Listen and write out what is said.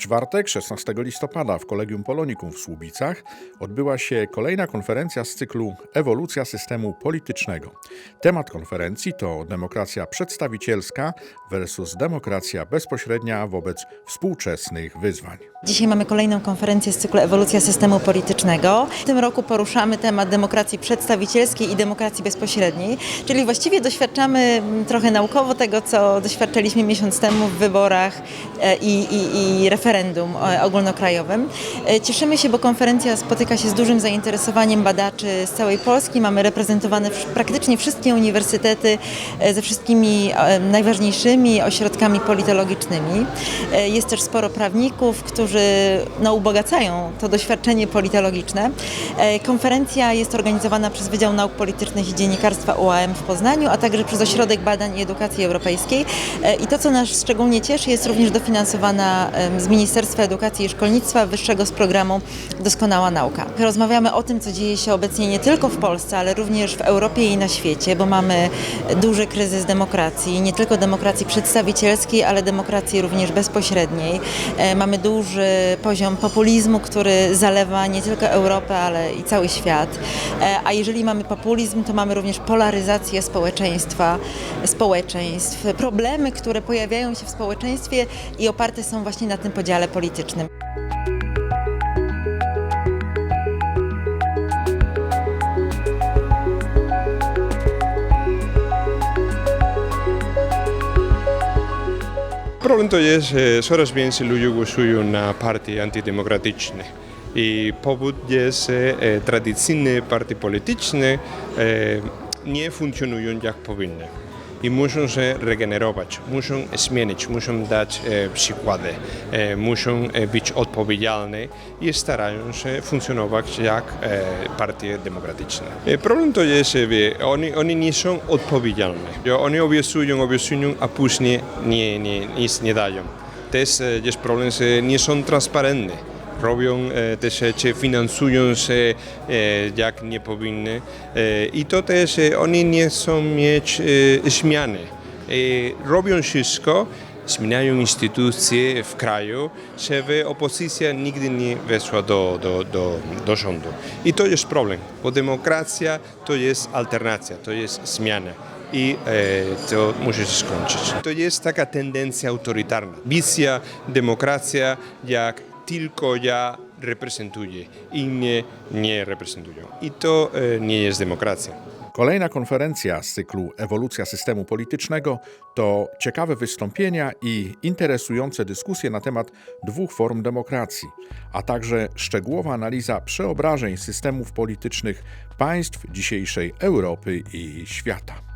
czwartek, 16 listopada w Kolegium Polonikum w Słubicach odbyła się kolejna konferencja z cyklu Ewolucja systemu politycznego. Temat konferencji to demokracja przedstawicielska versus demokracja bezpośrednia wobec współczesnych wyzwań. Dzisiaj mamy kolejną konferencję z cyklu Ewolucja systemu politycznego. W tym roku poruszamy temat demokracji przedstawicielskiej i demokracji bezpośredniej, czyli właściwie doświadczamy mm, trochę naukowo tego, co doświadczaliśmy miesiąc temu w wyborach e, i, i, i referendum e, ogólnokrajowym. E, Cieszymy się, bo konferencja spotyka się z dużym zainteresowaniem badaczy z całej Polski. Mamy reprezentowane praktycznie wszystkie uniwersytety e, ze wszystkimi najważniejszymi ośrodkami politologicznymi. Jest też sporo prawników, którzy no, ubogacają to doświadczenie politologiczne. Konferencja jest organizowana przez Wydział Nauk Politycznych i Dziennikarstwa UAM w Poznaniu, a także przez Ośrodek Badań i Edukacji Europejskiej. I to, co nas szczególnie cieszy, jest również dofinansowana z Ministerstwa Edukacji i Szkolnictwa Wyższego z programu Doskonała Nauka. Rozmawiamy o tym, co dzieje się obecnie nie tylko w Polsce, ale również w Europie i na świecie, bo mamy duży kryzys demokracji, nie tylko demokracji przedstawicielskiej, ale demokracji również bezpośredniej. E, Mamy duży poziom populizmu, który zalewa nie tylko Europę, ale i cały świat. E, A jeżeli mamy populizm, to mamy również polaryzację społeczeństwa, społeczeństw, problemy, które pojawiają się w społeczeństwie i oparte są właśnie na tym podziale politycznym. Problem to jest, że coraz więcej ludzi głosują na partie antydemokratyczne. I powód jest, e, tradycyjne partie polityczne e, nie funkcjonują jak powinny. I muszą się regenerować, muszą zmienić, muszą dać przykłady, muszą być odpowiedzialne i starają się funkcjonować jak partie demokratyczne. Problem to jest, że oni, oni nie są odpowiedzialni. Oni obiecują, obiecują, a później nie, nie, nic nie dają. Też jest problem, że nie są transparentne robią e, te rzeczy, finansują się e, jak nie powinny e, i to też oni nie chcą mieć zmiany. Robią wszystko, zmieniają instytucje w kraju, żeby opozycja nigdy nie weszła do, do, do, do rządu. I to jest problem, bo demokracja to jest alternacja, to jest zmiana i e, to musi się skończyć. To jest taka tendencja autorytarna. Wizja, demokracja, jak tylko ja reprezentuję, inni nie reprezentują. I to e, nie jest demokracja. Kolejna konferencja z cyklu Ewolucja systemu politycznego to ciekawe wystąpienia i interesujące dyskusje na temat dwóch form demokracji, a także szczegółowa analiza przeobrażeń systemów politycznych państw dzisiejszej Europy i świata.